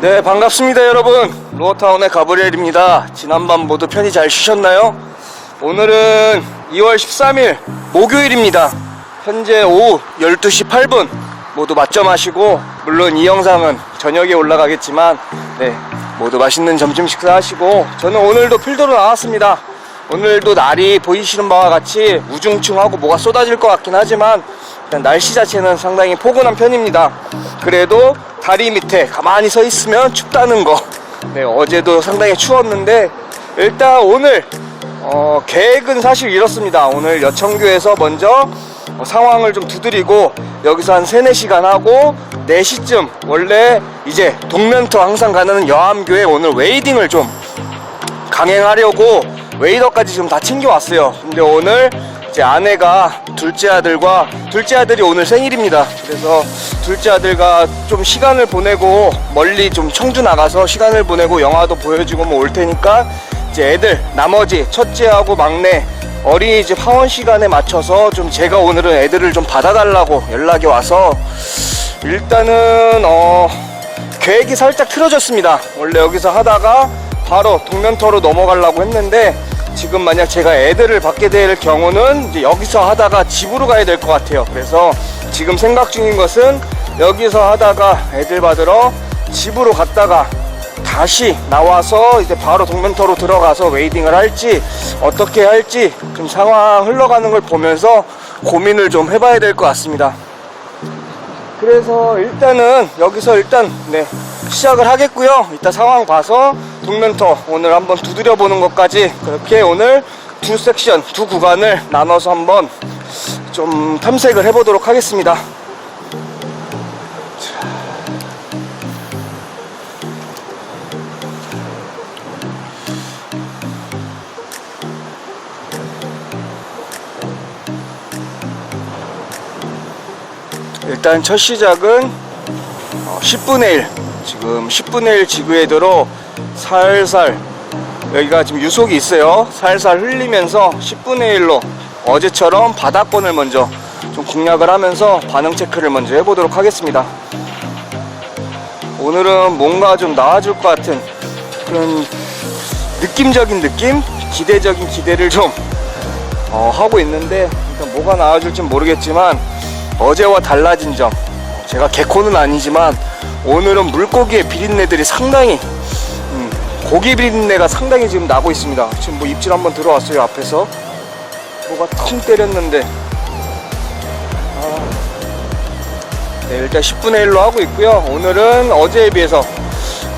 네 반갑습니다 여러분. 로어타운의 가브리엘입니다. 지난밤 모두 편히 잘 쉬셨나요? 오늘은 2월 13일 목요일입니다. 현재 오후 12시 8분. 모두 맞점하시고 물론 이 영상은 저녁에 올라가겠지만 네 모두 맛있는 점심 식사하시고 저는 오늘도 필도로 나왔습니다. 오늘도 날이 보이시는 바와 같이 우중충하고 뭐가 쏟아질 것 같긴 하지만 날씨 자체는 상당히 포근한 편입니다. 그래도 다리 밑에 가만히 서 있으면 춥다는 거. 네, 어제도 상당히 추웠는데 일단 오늘 어, 계획은 사실 이렇습니다. 오늘 여청교에서 먼저 어, 상황을 좀 두드리고 여기서 한 3, 4시간 하고 4시쯤 원래 이제 동면터 항상 가는 여암교에 오늘 웨이딩을 좀 강행하려고 웨이더까지 지금 다 챙겨왔어요. 근데 오늘 제 아내가 둘째 아들과 둘째 아들이 오늘 생일입니다. 그래서 둘째 아들과 좀 시간을 보내고 멀리 좀 청주 나가서 시간을 보내고 영화도 보여주고 뭐 올 테니까 이제 애들 나머지 첫째하고 막내 어린이집 하원 시간에 맞춰서 좀 제가 오늘은 애들을 좀 받아달라고 연락이 와서 일단은 어 계획이 살짝 틀어졌습니다. 원래 여기서 하다가 바로 동면터로 넘어가려고 했는데 지금 만약 제가 애들을 받게 될 경우는 이제 여기서 하다가 집으로 가야 될 것 같아요. 그래서 지금 생각 중인 것은 여기서 하다가 애들 받으러 집으로 갔다가 다시 나와서 이제 바로 동면터로 들어가서 웨이딩을 할지 어떻게 할지 좀 상황 흘러가는 걸 보면서 고민을 좀 해봐야 될 것 같습니다. 그래서 일단은 여기서 일단 네 시작을 하겠고요. 이따 상황 봐서 동면터 오늘 한번 두드려 보는 것까지 그렇게 오늘 두 섹션 두 구간을 나눠서 한번 좀 탐색을 해보도록 하겠습니다. 일단 첫 시작은 어, 10분의 1 지금 10분의 1 지구에 들어 살살. 여기가 지금 유속이 있어요. 살살 흘리면서 10분의 1로 어제처럼 바닥권을 먼저 좀 공략을 하면서 반응 체크를 먼저 해보도록 하겠습니다. 오늘은 뭔가 좀 나아질 것 같은 그런 느낌적인 느낌? 기대적인 기대를 좀 어, 하고 있는데 일단 뭐가 나아질지 모르겠지만 어제와 달라진 점. 제가 개코는 아니지만 오늘은 물고기의 비린내들이 상당히 음, 고기 비린내가 상당히 지금 나고 있습니다 지금 뭐 입질 한번 들어왔어요 앞에서 뭐가 퉁 때렸는데 아, 네, 일단 10분의 1로 하고 있고요 오늘은 어제에 비해서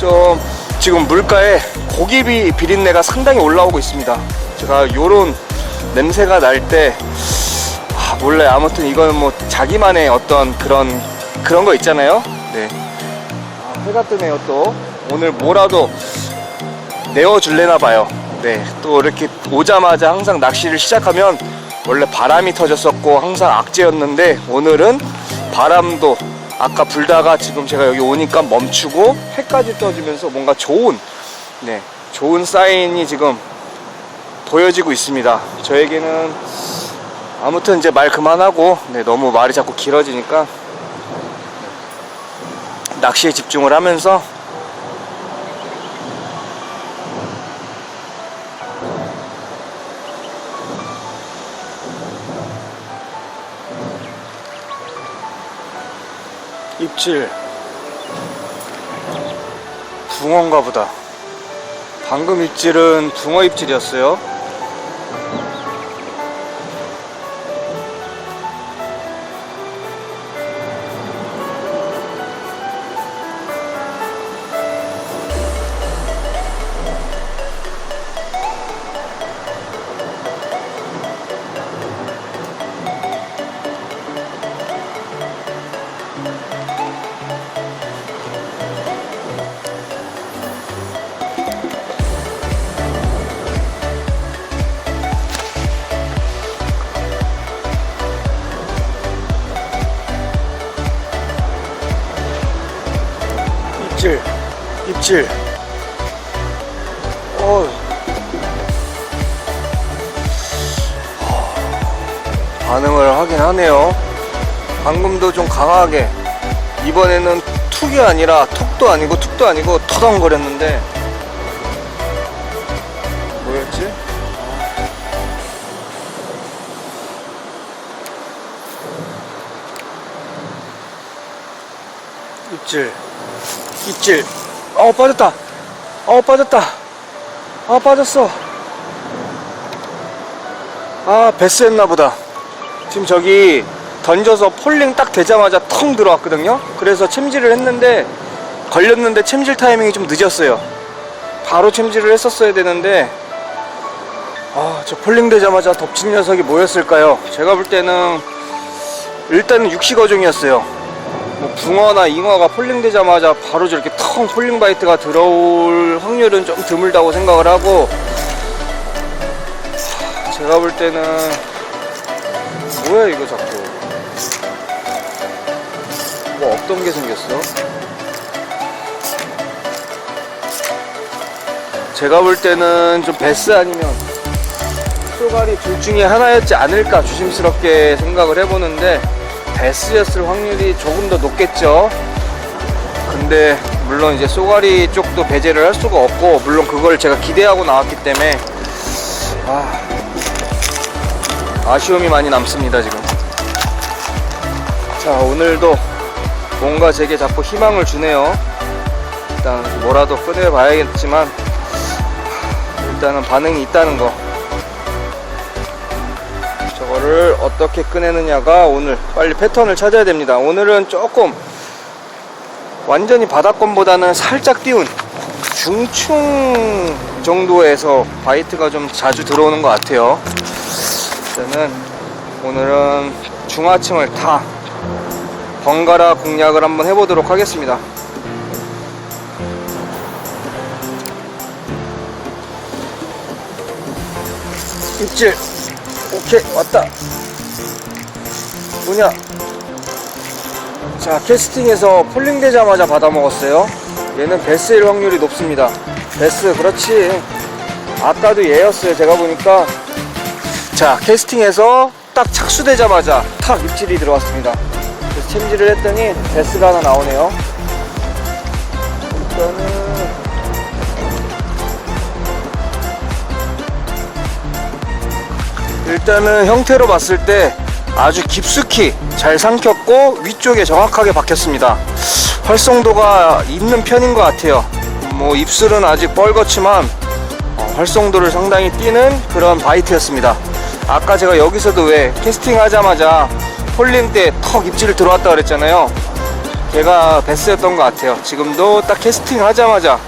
좀 지금 물가에 고기 비, 비린내가 상당히 올라오고 있습니다 제가 요런 냄새가 날때 아, 몰라요. 아무튼 이건 뭐 자기만의 어떤 그런 그런 거 있잖아요. 네. 아, 해가 뜨네요 또. 오늘 뭐라도 내어줄래나 봐요. 네. 또 이렇게 오자마자 항상 낚시를 시작하면 원래 바람이 터졌었고 항상 악재였는데 오늘은 바람도 아까 불다가 지금 제가 여기 오니까 멈추고 해까지 떠지면서 뭔가 좋은 네 좋은 사인이 지금 보여지고 있습니다. 저에게는 아무튼 이제 말 그만하고 네, 너무 말이 자꾸 길어지니까 낚시에 집중을 하면서 입질 붕어인가 보다. 방금 입질은 붕어 입질이었어요 입질 입질. 어 반응을 하긴 하네요. 방금도 좀 강하게. 이번에는 툭이 아니라 톡도 아니고 툭도 아니고 터덩거렸는데. 뭐였지? 입질 입질 어 빠졌다. 어 빠졌다. 아 빠졌어. 아 베스였나 보다. 지금 저기 던져서 폴링 딱 되자마자 텅 들어왔거든요? 그래서 챔질을 했는데 걸렸는데 챔질 타이밍이 좀 늦었어요. 바로 챔질을 했었어야 되는데 아 저 폴링 되자마자 덮친 녀석이 뭐였을까요? 제가 볼 때는 일단은 육식어종이었어요. 뭐 붕어나 잉어가 폴링 되자마자 바로 저렇게 텅 폴링 바이트가 들어올 확률은 좀 드물다고 생각을 하고 하, 제가 볼 때는 뭐야 이거 자꾸. 뭐 없던 게 생겼어. 제가 볼 때는 좀 베스 아니면 쏘가리 둘 중에 하나였지 않을까 조심스럽게 생각을 해보는데 베스였을 확률이 조금 더 높겠죠. 근데 물론 이제 쏘가리 쪽도 배제를 할 수가 없고 물론 그걸 제가 기대하고 나왔기 때문에 아, 아쉬움이 많이 남습니다 지금. 자 오늘도 뭔가 제게 자꾸 희망을 주네요. 일단 뭐라도 꺼내봐야겠지만 일단은 반응이 있다는 거. 저거를 어떻게 꺼내느냐가 오늘 빨리 패턴을 찾아야 됩니다. 오늘은 조금 완전히 바닥권보다는 살짝 띄운 중충 정도에서 바이트가 좀 자주 들어오는 것 같아요. 일단은 오늘은 중하층을 다 번갈아 공략을 한번 해보도록 하겠습니다. 입질 오케이 왔다. 뭐냐? 자 캐스팅에서 폴링 되자마자 받아 먹었어요. 얘는 베스일 확률이 높습니다. 베스 그렇지. 아까도 얘였어요 제가 보니까. 자 캐스팅에서 딱 착수되자마자 탁 입질이 들어왔습니다. 그래서 챔질을 했더니 베스가 하나 나오네요. 일단은 일단은 형태로 봤을 때 아주 깊숙이 잘 삼켰고 위쪽에 정확하게 박혔습니다. 활성도가 있는 편인 것 같아요. 뭐 입술은 아직 뻘겋지만 어, 활성도를 상당히 띄는 그런 바이트였습니다. 아까 제가 여기서도 왜 캐스팅 하자마자 폴링 때 턱 입질을 들어왔다 그랬잖아요. 걔가 베스였던 것 같아요. 지금도 딱 캐스팅 하자마자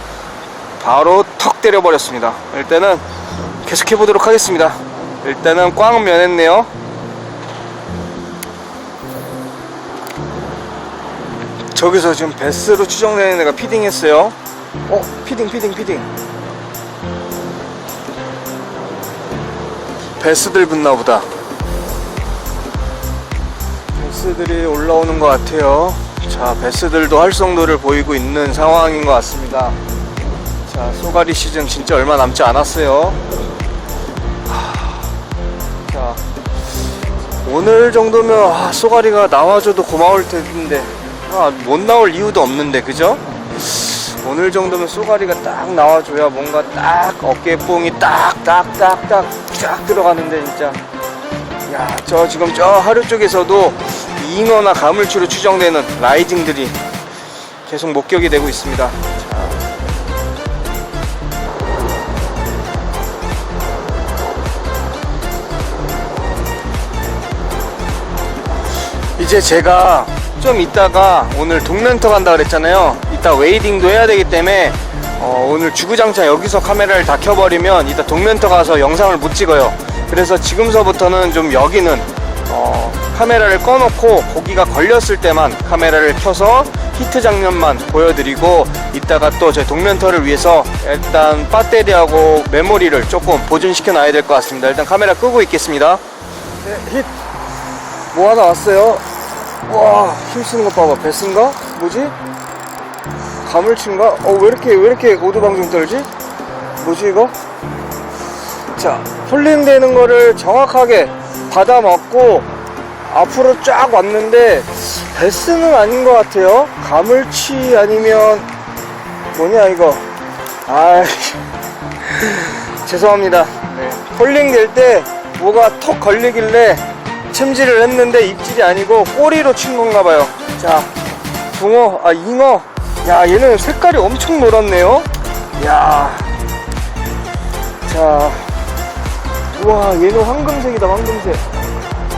바로 턱 때려버렸습니다. 일단은 계속 해 보도록 하겠습니다. 일단은 꽝 면했네요. 저기서 지금 베스로 추정되는 애가 피딩했어요. 어, 피딩, 피딩, 피딩. 베스들 붙나 보다. 베스들이 올라오는 것 같아요. 자, 베스들도 활성도를 보이고 있는 상황인 것 같습니다. 자, 소가리 시즌 진짜 얼마 남지 않았어요. 오늘 정도면 아, 쏘가리가 나와줘도 고마울 텐데. 아, 못 나올 이유도 없는데 그죠? 오늘 정도면 쏘가리가 딱 나와줘야 뭔가 딱 어깨 뽕이 딱 딱 딱 딱 쫙 들어가는데 진짜. 야 저 지금 저 하류 쪽에서도 잉어나 가물치로 추정되는 라이징들이 계속 목격이 되고 있습니다 이제 제가 좀 이따가 오늘 동렌터 간다 그랬잖아요. 이따 웨이딩도 해야 되기 때문에 어, 오늘 주구장창 여기서 카메라를 다 켜버리면 이따 동렌터 가서 영상을 못 찍어요. 그래서 지금서부터는 좀 여기는 어, 카메라를 꺼놓고 고기가 걸렸을 때만 카메라를 켜서 히트 장면만 보여드리고 이따가 또 제 동렌터를 위해서 일단 배터리하고 메모리를 조금 보존시켜 놔야 될 것 같습니다. 일단 카메라 끄고 있겠습니다. 네, 힛. 뭐 하나 왔어요. 와, 힘쓰는 것 봐봐. 베스인가? 뭐지? 가물치인가? 어, 왜 이렇게, 왜 이렇게 오두방정 떨지? 뭐지, 이거? 자, 폴링 되는 거를 정확하게 받아 먹고, 앞으로 쫙 왔는데 베스는 아닌 것 같아요. 가물치 아니면 뭐냐 이거. 아 죄송합니다. 네. 폴링 될 때 뭐가 턱 걸리길래 챔질을 했는데 입질이 아니고 꼬리로 친 건가 봐요. 자, 붕어, 아 잉어. 야 얘는 색깔이 엄청 노랗네요. 야. 자. 우와 얘는 황금색이다 황금색.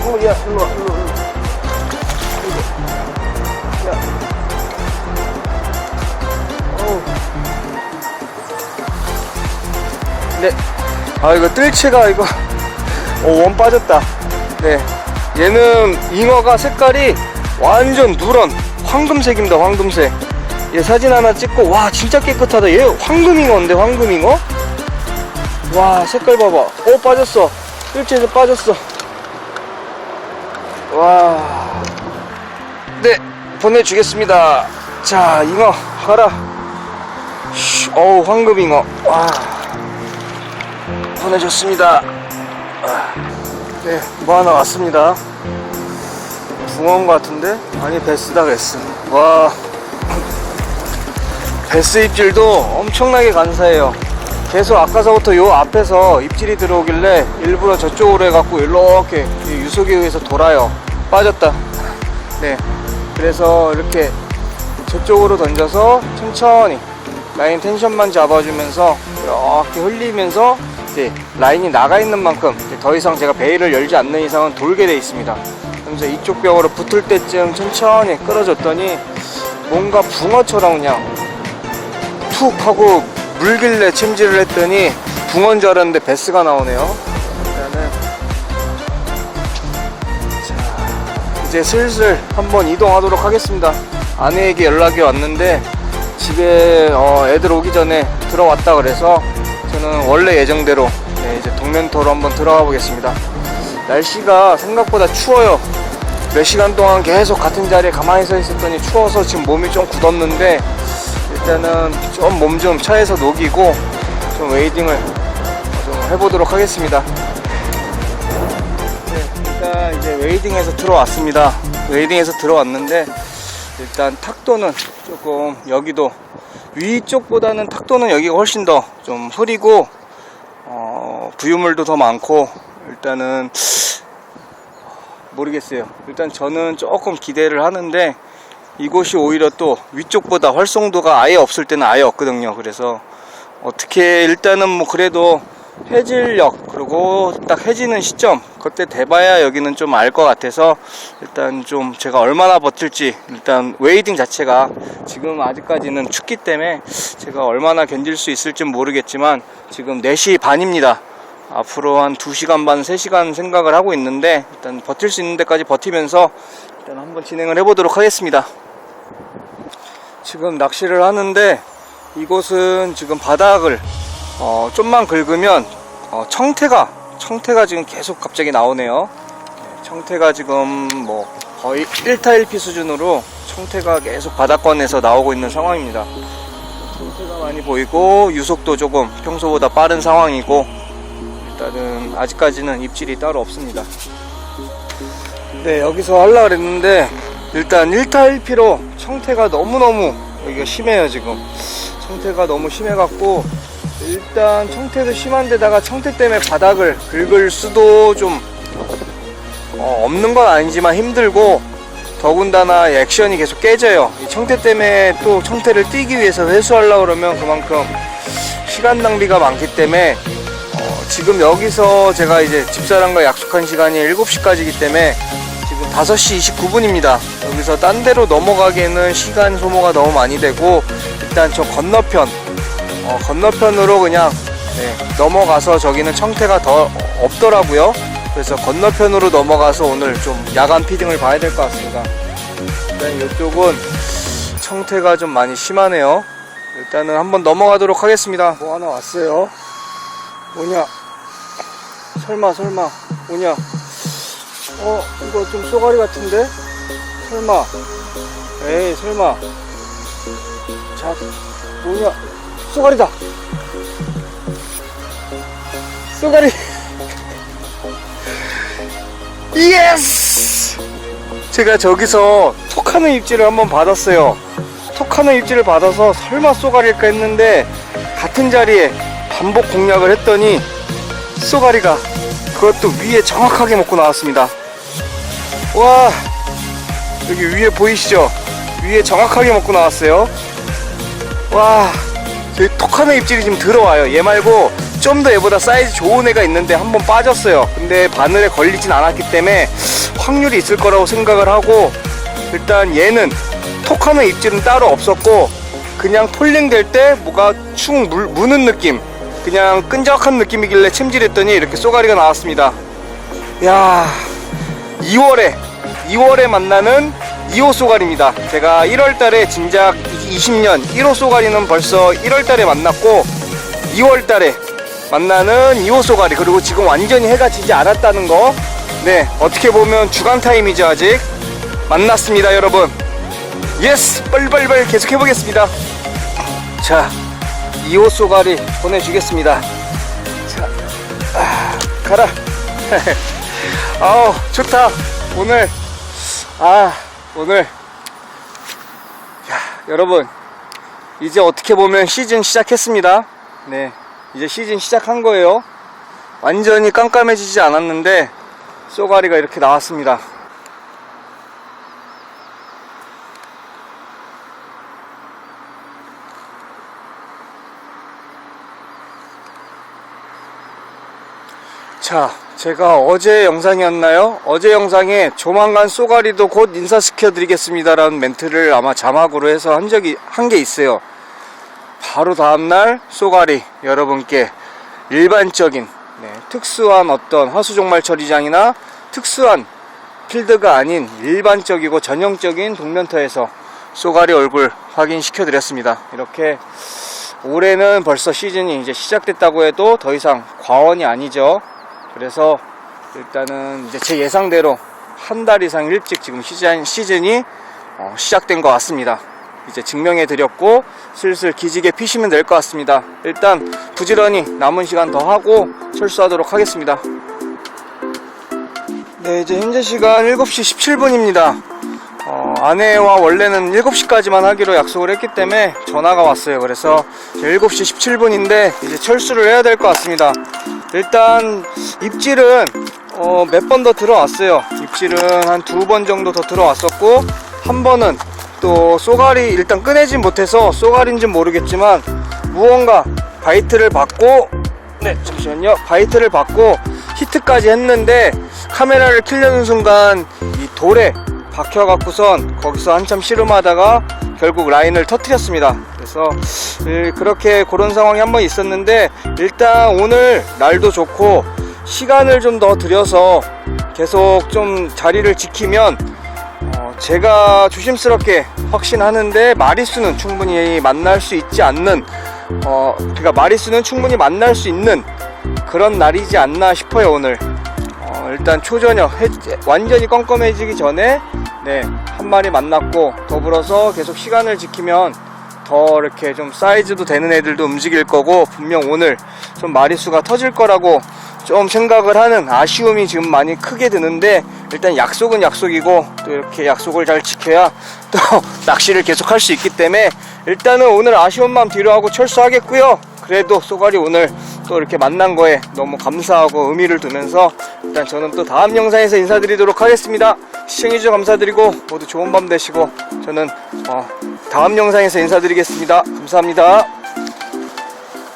어, 야, 일로 와, 일로. 야. 어우. 네. 아, 이거 뜰채가, 이거. 오, 원 빠졌다. 네. 얘는 잉어가 색깔이 완전 누런 황금색입니다, 황금색. 얘 사진 하나 찍고, 와, 진짜 깨끗하다. 얘 황금잉어인데, 황금잉어? 와, 색깔 봐봐. 오, 빠졌어. 뜰채에서 빠졌어. 와. 네, 보내주겠습니다. 자, 잉어, 가라. 슈, 어우, 황금잉어. 와. 보내줬습니다. 아, 네, 뭐 하나 왔습니다. 붕어인 것 같은데? 아니, 베스다, 베스. 와. 베스 입질도 엄청나게 간사해요. 계속 아까서부터 요 앞에서 입질이 들어오길래 일부러 저쪽으로 해갖고 이렇게 이 유속에 의해서 돌아요. 빠졌다. 네. 그래서 이렇게 저쪽으로 던져서 천천히 라인 텐션만 잡아주면서 이렇게 흘리면서 라인이 나가 있는 만큼 더 이상 제가 베일을 열지 않는 이상은 돌게 돼 있습니다. 그래서 이쪽 벽으로 붙을 때쯤 천천히 끌어줬더니 뭔가 붕어처럼 그냥 툭 하고 물길래 챔질을 했더니 붕어인 줄 알았는데 베스가 나오네요. 이제 슬슬 한번 이동하도록 하겠습니다. 아내에게 연락이 왔는데 집에 어, 애들 오기 전에 들어왔다 그래서 저는 원래 예정대로 네, 이제 동면토로 한번 들어가 보겠습니다. 날씨가 생각보다 추워요. 몇 시간 동안 계속 같은 자리에 가만히 서 있었더니 추워서 지금 몸이 좀 굳었는데 일단은 좀몸좀 차에서 녹이고 좀 웨이딩을 좀 해보도록 하겠습니다. 네, 일단 이제 웨이딩에서 들어왔습니다. 웨이딩에서 들어왔는데 일단 탁도는 조금 여기도 위쪽보다는 탁도는 여기가 훨씬 더 좀 흐리고 어, 부유물도 더 많고 일단은 모르겠어요. 일단 저는 조금 기대를 하는데 이곳이 오히려 또 위쪽보다 활성도가 아예 없을 때는 아예 없거든요. 그래서 어떻게 일단은 뭐 그래도 해질력 그리고 딱 해지는 시점 그때 돼봐야 여기는 좀 알 것 같아서 일단 좀 제가 얼마나 버틸지 일단 웨이딩 자체가 지금 아직까지는 춥기 때문에 제가 얼마나 견딜 수 있을지 모르겠지만 지금 4시 반입니다. 앞으로 한 2시간 반, 3시간 생각을 하고 있는데 일단 버틸 수 있는 데까지 버티면서 일단 한번 진행을 해보도록 하겠습니다. 지금 낚시를 하는데 이곳은 지금 바닥을 어, 좀만 긁으면 어, 청태가 청태가 지금 계속 갑자기 나오네요. 네, 청태가 지금 뭐 거의 1타 1피 수준으로 청태가 계속 바닥권에서 나오고 있는 상황입니다. 청태가 많이 보이고 유속도 조금 평소보다 빠른 상황이고 일단은 아직까지는 입질이 따로 없습니다. 네 여기서 하려 그랬는데 일단 1타 1피로 청태가 너무너무 여기가 심해요 지금 청태가 너무 심해갖고 일단 청태도 심한데다가 청태 때문에 바닥을 긁을 수도 좀 어, 없는 건 아니지만 힘들고 더군다나 이 액션이 계속 깨져요 이 청태 때문에 또 청태를 뛰기 위해서 회수하려고 그러면 그만큼 시간 낭비가 많기 때문에 어, 지금 여기서 제가 이제 집사람과 약속한 시간이 7시까지이기 때문에 지금 5시 29분입니다. 여기서 딴 데로 넘어가기에는 시간 소모가 너무 많이 되고 일단 저 건너편 어, 건너편으로 그냥 네, 넘어가서 저기는 청태가 더 없더라고요. 그래서 건너편으로 넘어가서 오늘 좀 야간 피딩을 봐야 될 것 같습니다. 일단 이쪽은 청태가 좀 많이 심하네요. 일단은 한번 넘어가도록 하겠습니다. 뭐 하나 왔어요. 뭐냐? 설마 설마 뭐냐? 어 이거 좀 쏘가리 같은데? 설마? 에이 설마? 자 뭐냐? 쏘가리다. 쏘가리. 예스! 제가 저기서 톡하는 입질을 한번 받았어요. 톡하는 입질을 받아서 설마 쏘가리일까 했는데 같은 자리에 반복 공략을 했더니 쏘가리가 그것도 위에 정확하게 먹고 나왔습니다. 와 여기 위에 보이시죠? 위에 정확하게 먹고 나왔어요. 와 저기 톡하는 입질이 지금 들어와요. 얘 말고 좀 더 얘보다 사이즈 좋은 애가 있는데 한 번 빠졌어요. 근데 바늘에 걸리진 않았기 때문에 확률이 있을 거라고 생각을 하고 일단 얘는 톡하는 입질은 따로 없었고 그냥 폴링 될 때 뭐가 축 물, 무는 느낌 그냥 끈적한 느낌이길래 침질했더니 이렇게 쏘가리가 나왔습니다. 야 2월에 2월에 만나는 2호 쏘가리입니다. 제가 1월 달에 진작 20년 1호 쏘가리는 벌써 1월 달에 만났고 2월 달에 만나는 2호 쏘가리 그리고 지금 완전히 해가 지지 않았다는 거 네, 어떻게 보면 주간 타임이죠, 아직. 만났습니다, 여러분. 예스! 빨리빨리 빨리 계속 해보겠습니다. 자, 2호 쏘가리 보내주겠습니다. 자, 아, 가라. 아우, 좋다. 오늘, 아, 오늘. 야, 여러분. 이제 어떻게 보면 시즌 시작했습니다. 네, 이제 시즌 시작한 거예요. 완전히 깜깜해지지 않았는데, 쏘가리가 이렇게 나왔습니다. 자, 제가 어제 영상이었나요? 어제 영상에 조만간 쏘가리도 곧 인사시켜 드리겠습니다 라는 멘트를 아마 자막으로 해서 한 적이 한 게 있어요. 바로 다음날 쏘가리 여러분께 일반적인 네, 특수한 어떤 하수종말 처리장이나 특수한 필드가 아닌 일반적이고 전형적인 동면터에서 쏘가리 얼굴 확인시켜 드렸습니다. 이렇게 올해는 벌써 시즌이 이제 시작됐다고 해도 더 이상 과언이 아니죠. 그래서 일단은 이제 제 예상대로 한 달 이상 일찍 지금 시즌, 시즌이 어, 시작된 것 같습니다. 이제 증명해 드렸고 슬슬 기지개 피시면 될 것 같습니다. 일단 부지런히 남은 시간 더 하고 철수하도록 하겠습니다. 네, 이제 현재 시간 7시 17분입니다. 어, 아내와 원래는 7시까지만 하기로 약속을 했기 때문에 전화가 왔어요. 그래서 이제 7시 17분인데 이제 철수를 해야 될 것 같습니다. 일단 입질은 어, 몇 번 더 들어왔어요. 입질은 한 두 번 정도 더 들어왔었고 한 번은 또 쏘가리 일단 꺼내진 못해서 쏘가리인지는 모르겠지만 무언가 바이트를 받고 네 잠시만요 바이트를 받고 히트까지 했는데 카메라를 킬려는 순간 이 돌에 박혀갖고선 거기서 한참 씨름하다가 결국 라인을 터트렸습니다. 그래서 예, 그렇게 그런 상황이 한 번 있었는데 일단 오늘 날도 좋고 시간을 좀 더 들여서 계속 좀 자리를 지키면 어, 제가 조심스럽게 확신하는데 마리수는 충분히 만날 수 있지 않는 어 그러니까 마리수는 충분히 만날 수 있는 그런 날이지 않나 싶어요 오늘. 어, 일단 초저녁 해, 완전히 껌껌해지기 전에 네 한 마리 만났고 더불어서 계속 시간을 지키면 더 이렇게 좀 사이즈도 되는 애들도 움직일 거고 분명 오늘 좀 마리수가 터질 거라고 좀 생각을 하는 아쉬움이 지금 많이 크게 드는데 일단 약속은 약속이고 또 이렇게 약속을 잘 지켜야 또 낚시를 계속 할 수 있기 때문에 일단은 오늘 아쉬운 마음 뒤로 하고 철수하겠고요. 그래도 쏘가리 오늘 또 이렇게 만난 거에 너무 감사하고 의미를 두면서 일단 저는 또 다음 영상에서 인사드리도록 하겠습니다. 시청해주셔서 감사드리고 모두 좋은 밤 되시고 저는 어, 다음 영상에서 인사드리겠습니다. 감사합니다